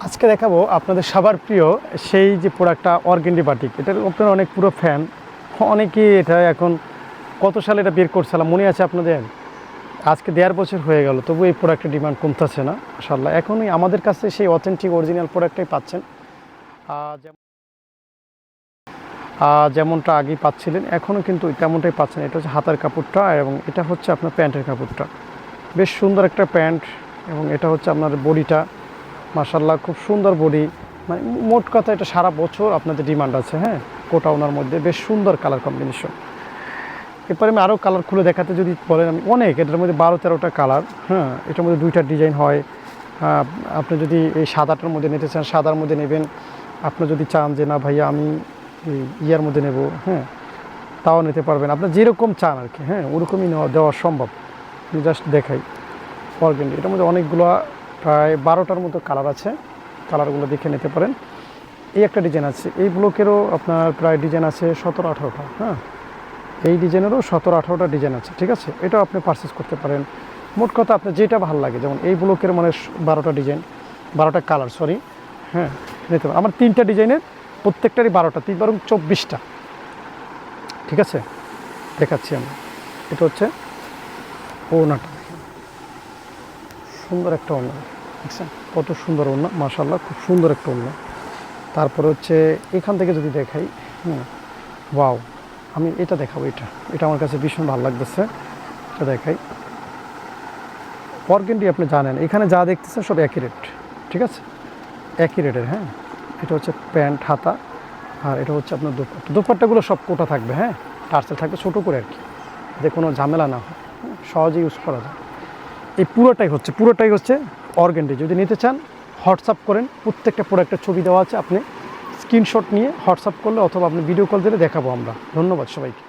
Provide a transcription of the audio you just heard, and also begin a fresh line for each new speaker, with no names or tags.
আজকে দেখাবো আপনাদের সবার প্রিয় সেই যে প্রোডাক্টটা অর্গেন্ডি বাটিক। এটার আপনার অনেক পুরো ফ্যান অনেকেই এটা এখন কত সালে এটা বের করছিলাম মনে আছে আপনাদের? আজকে দেড় বছর হয়ে গেল, তবু এই প্রোডাক্টের ডিমান্ড কমতেছে না মাসাল্লাহ এখনই আমাদের কাছে সেই অথেন্টিক অরিজিনাল প্রোডাক্টটাই পাচ্ছেন। যেমন- যেমনটা আগেই পাচ্ছিলেন, এখনও কিন্তু তেমনটাই পাচ্ছেন। এটা হচ্ছে হাতার কাপড়টা এবং এটা হচ্ছে আপনার প্যান্টের কাপড়টা। বেশ সুন্দর একটা প্যান্ট এবং এটা হচ্ছে আপনার বডিটা। মার্শাল্লাহ খুব সুন্দর বডি মানে মোট কথা এটা সারা বছর আপনাদের ডিমান্ড আছে হ্যাঁ? কোটা ওনার মধ্যে বেশ সুন্দর কালার কম্বিনেশন এরপরে আমি আরও কালার খুলে দেখাতে যদি বলেন, আমি অনেক, এটার মধ্যে বারো তেরোটা কালার হ্যাঁ? এটার মধ্যে দুইটা ডিজাইন হয়। আপনি যদি এই সাদাটার মধ্যে নিতে চান, সাদার মধ্যে নেবেন। আপনি যদি চান যে, না ভাইয়া, আমি ইয়ার মধ্যে নেব হ্যাঁ? তাও নিতে পারবেন। আপনার যেরকম চান আর কি হ্যাঁ? ওরকমই নেওয়া, দেওয়া সম্ভব। আমি জাস্ট দেখাই। অর্গেন্ডি এটার মধ্যে অনেকগুলো প্রায় বারোটার মতো কালার আছে। কালারগুলো দেখে নিতে পারেন। এই একটা ডিজাইন আছে। এই ব্লকেরও আপনার প্রায় ডিজাইন আছে সতেরো, আঠারোটা হ্যাঁ? এই ডিজাইনেরও সতেরো, আঠারোটা ডিজাইন আছে, ঠিক আছে? এটাও আপনি পারচেস করতে পারেন। মোট কথা আপনার যেটা ভালো লাগে, যেমন এই ব্লকের মানে বারোটা ডিজাইন বারোটা কালার সরি হ্যাঁ? নিতে পারেন। আমার তিনটা ডিজাইনের প্রত্যেকটারই বারোটা, তিন বারো চব্বিশটা। ঠিক আছে? দেখাচ্ছি আমি। এটা হচ্ছে ওনাটা সুন্দর একটা ওনা দেখছেন? কত সুন্দর ওনা মাশাল্লাহ খুব সুন্দর একটা ওনা তারপরে হচ্ছে এখান থেকে যদি দেখাই হুম ওয়াও আমি এটা দেখাবো এটা। এটা আমার কাছে ভীষণ ভালো লাগতেছে। এটা দেখাই। অর্গেন্ডি আপনি জানেন এখানে যা দেখতেছেন সব একই রেট ঠিক আছে? একই রেটের হ্যাঁ? এটা হচ্ছে প্যান্ট হাতা আর এটা হচ্ছে আপনার দুপাট্টা। দুপাট্টাগুলো সব কোটা থাকবে হ্যাঁ? টার্সেল থাকবে ছোটো করে আর কি। যাতে কোনো ঝামেলা না হ্যাঁ, সহজে ইউজ করা যায়। এই পুরোটাই হচ্ছে পুরোটাই হচ্ছে অর্গেন্ডি যদি নিতে চান, হোয়াটসঅ্যাপ করেন। প্রত্যেকটা প্রোডাক্টের ছবি দেওয়া আছে। আপনি স্ক্রিনশট নিয়ে হোয়াটসঅ্যাপ করলে অথবা আপনি ভিডিও কল দিলে দেখাবো আমরা। ধন্যবাদ সবাইকে।